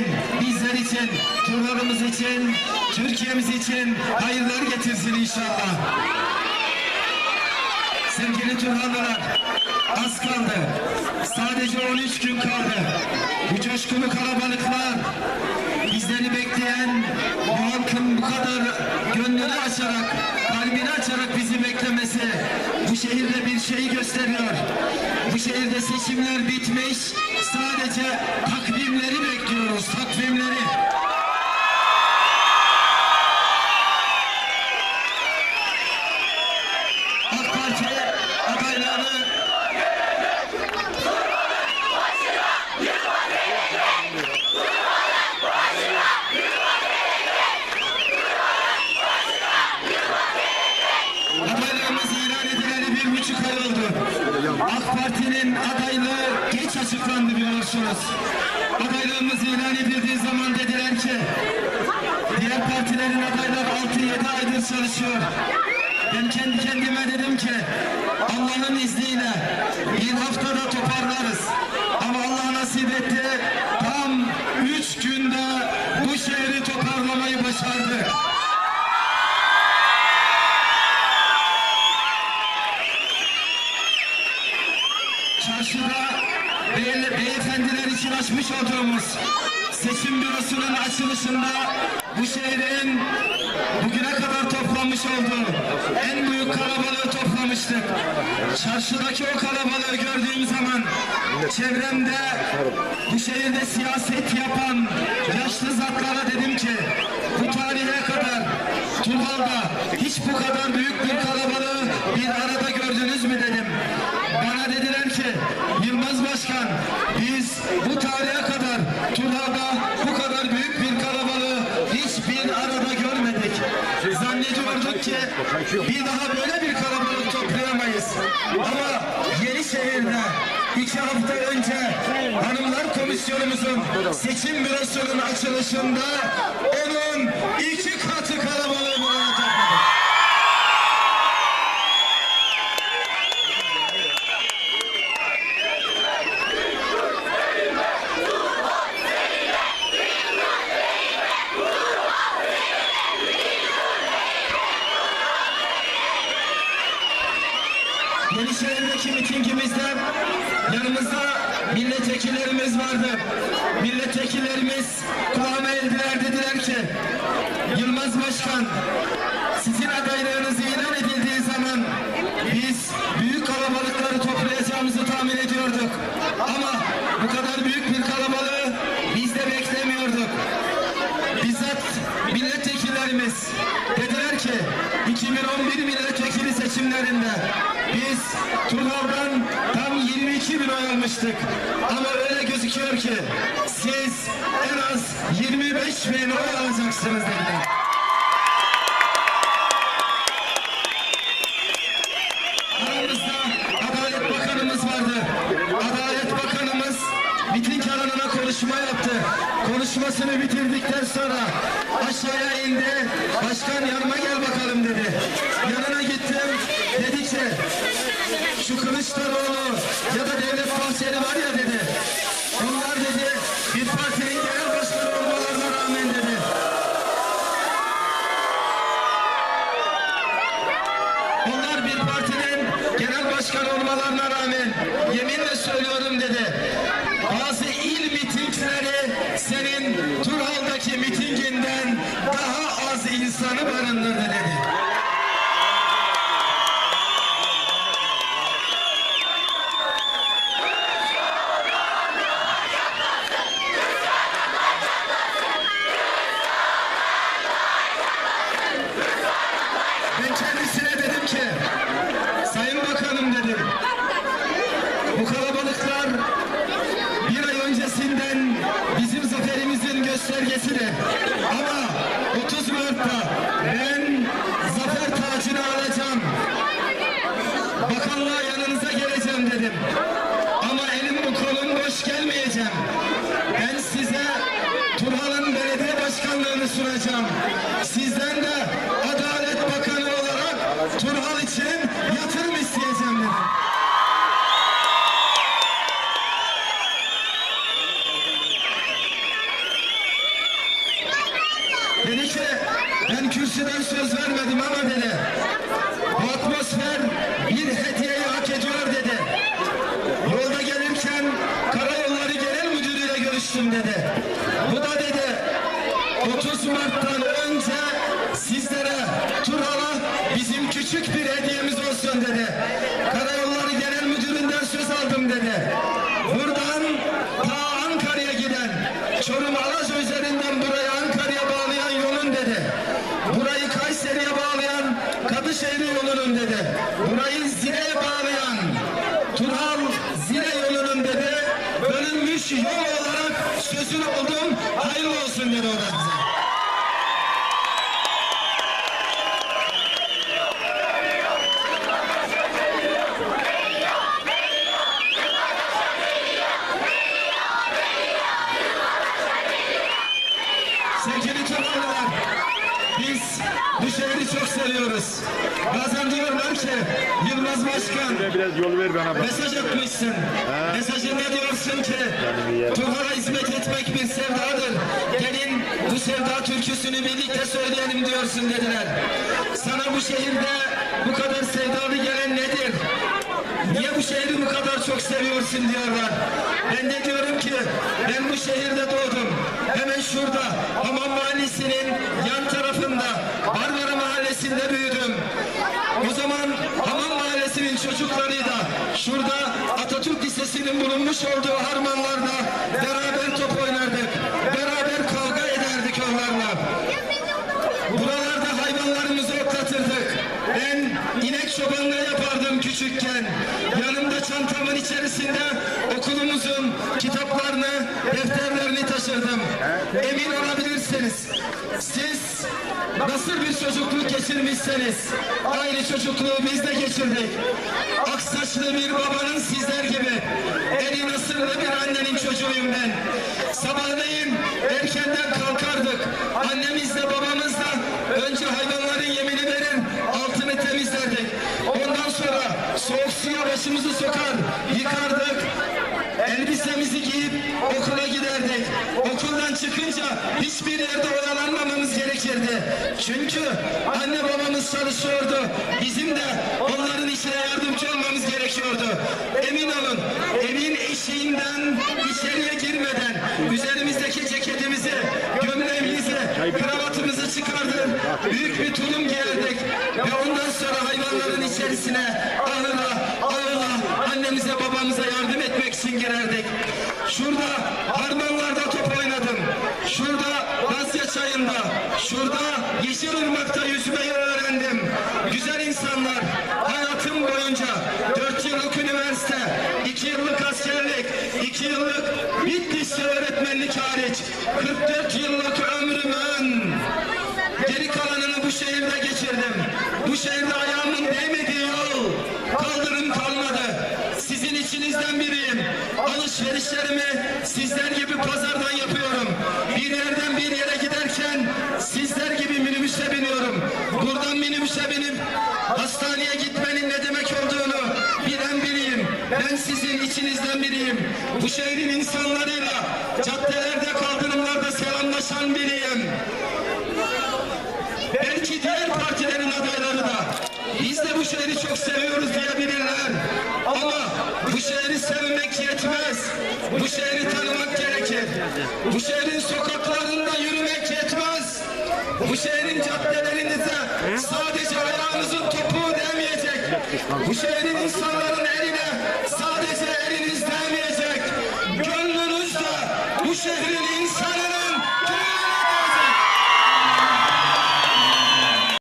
için, bizler için, turlarımız için, Türkiye'miz için hayırlar getirsin inşallah. Sevgili Turhanlılar, az kaldı. Sadece 13 gün kaldı. Bu coşkulu kalabalıklar, bizleri bekleyen, bu halkın bu kadar gönlünü açarak, kalbini açarak bizi beklemesi, şehirde bir şeyi gösteriyor. Bu şehirde seçimler bitmiş, sadece takvimleri bekliyoruz, takvimleri. Biliyorsunuz. Adaylığımız ilan edildiği zaman dediler ki diğer partilerin adayları 6-7 aydır çalışıyor. Ben kendi kendime dedim ki Allah'ın izniyle bir haftada toparlarız. Seçim bürosunun açılışında bu şehrin bugüne kadar toplamış olduğu en büyük kalabalığı toplamıştık. Çarşıdaki o kalabalığı gördüğüm zaman çevremde bu şehirde siyaset yapan yaşlı zatlara dedim ki bu tarihe kadar Turhal'da hiç bu kadar büyük bir kalabalığı bir arada gördünüz mü dedim. Bana dediler ki Yılmaz Başkan biz bu tarihe kadar Turhal'da bu kadar büyük bir kalabalığı hiçbir arada görmedik. Zannediyorduk ki bir daha böyle bir kalabalık toplayamayız. Ama Yenişehir'de iki hafta önce Hanımlar Komisyonumuzun seçim bürosunun açılışında onun iki katı kalabalığı buraya topladık. Yenişehir'deki mitingimizde yanımızda milletvekillerimiz vardı. Milletvekillerimiz kulağıma eldiler dediler ki Yılmaz Başkan sizin adaylığınız ilan edildiği zaman biz büyük kalabalıkları toplayacağımızı tahmin ediyorduk. Ama bu kadar büyük bir kalabalığı biz de beklemiyorduk. Bizzat milletvekillerimiz dediler ki 2011 milletvekili seçimlerinde biz Turhal'dan tam 22 bin oy almıştık. Ama öyle gözüküyor ki siz en az 25 bin oy alacaksınız dediler. Aramızda Adalet Bakanımız vardı. Adalet Bakanımız miting alanına konuşma yaptı. Konuşmasını bitirdikten sonra aşağıya indi. Başkan yanıma gel bakalım dedi. Yanına gittim. Dedi ki şu Kılıçdaroğlu ya da Devlet Bahçeli var ya dedi. gelmeyeceğim. Ben size Turhal'ın belediye başkanlığını sunacağım. Sizden de Adalet Bakanı olarak Turhal için yatırım isteyeceğim dedim. Dedi ki ben kürsüden söz vermedim ama dedi. Buradan ta Ankara'ya giden Çorum Alaca üzerinden buraya Ankara'ya bağlayan yolun dedi. Burayı Kayseri'ye bağlayan Kadışehir yolunun dedi. Burayı Zile'ye bağlayan Turhal Zile yolunun dedi. Bölünmüş yol olarak sözünü oldum. Hayırlı olsun dedi o bu şehri çok seviyoruz. Bazen diyorlar ki Yılmaz Başkan Biraz yol ver bana bak. mesaj atmışsın. Mesajında diyorsun ki Turhal'a hizmet etmek bir sevdadır. Gelin bu sevda türküsünü birlikte söyleyelim diyorsun dediler. Sana bu şehirde bu kadar sevdalı gelen nedir? Niye bu şehri bu kadar çok seviyorsun diyorlar. Ben de diyorum ki ben bu şehirde doğdum. Hemen şurada Hamam Mahallesi'nin yan Mahallesi'nde büyüdüm. O zaman Hamam Mahallesi'nin çocukları da şurada Atatürk Lisesi'nin bulunmuş olduğu harmanlarda beraber top oynardık. Beraber kavga ederdik onlarla. Buralarda hayvanlarımızı otlatırdık. Ben inek çobanlığı yapardım küçükken. Yanımda çantamın içerisinde okulumuzun kitaplarını, defterlerini taşırdım. Emin olabilirsiniz. Siz nasıl bir çocukluk geçirmişseniz aynı çocukluğu biz de geçirdik. Aksaçlı bir babanın sizler gibi eli nasırlı bir annenin çocuğuyum ben. Sabahleyin erkenden kalkardık. Annemizle babamızla önce hayvanların yemini verir, altını temizlerdik. Ondan sonra soğuk suya başımızı sokar, yıkardık. Okuldan çıkınca hiçbir yerde oyalanmamamız gerekirdi. Çünkü anne babamız çalışıyordu. Bizim de onların işine yardımcı olmamız gerekiyordu. Emin olun evin eşiğinden içeriye girmeden üzerimizdeki ceketimizi, gömleğimizi, kravatımızı çıkardık. Büyük bir tulum giyerdik ve ondan sonra Güzel insanlar hayatım boyunca 4 yıllık üniversite, 2 yıllık askerlik, 2 yıllık Bitlis'te öğretmenlik hariç 44 yıllık ömrümün Geri kalanını bu şehirde geçirdim. Bu şehirde ayağımın değmediği yol, kaldırım kalmadı. Sizin içinizden biriyim. Alışverişlerimi sizler gibi pazardan yapıyorum. Bir yerden bir yere giderken sizler gibi minibüse biniyorum. Buradan minibüse binip hastaneye gitmenin ne demek olduğunu bilen biriyim. Ben sizin içinizden biriyim. Bu şehrin insanlarıyla caddelerde, kaldırımlarda selamlaşan biriyim. Belki diğer partilerin adayları da biz de bu şehri çok seviyoruz diyebilirler. Ama bu şehri sevmek yetmez. Bu şehri tanımak gerekir. Bu şehrin sokaklarında yürümek yetmez. Bu şehrin caddelerinize sadece ayağınızın topuğu değmeyecek. Bu şehrin insanların eline şehrin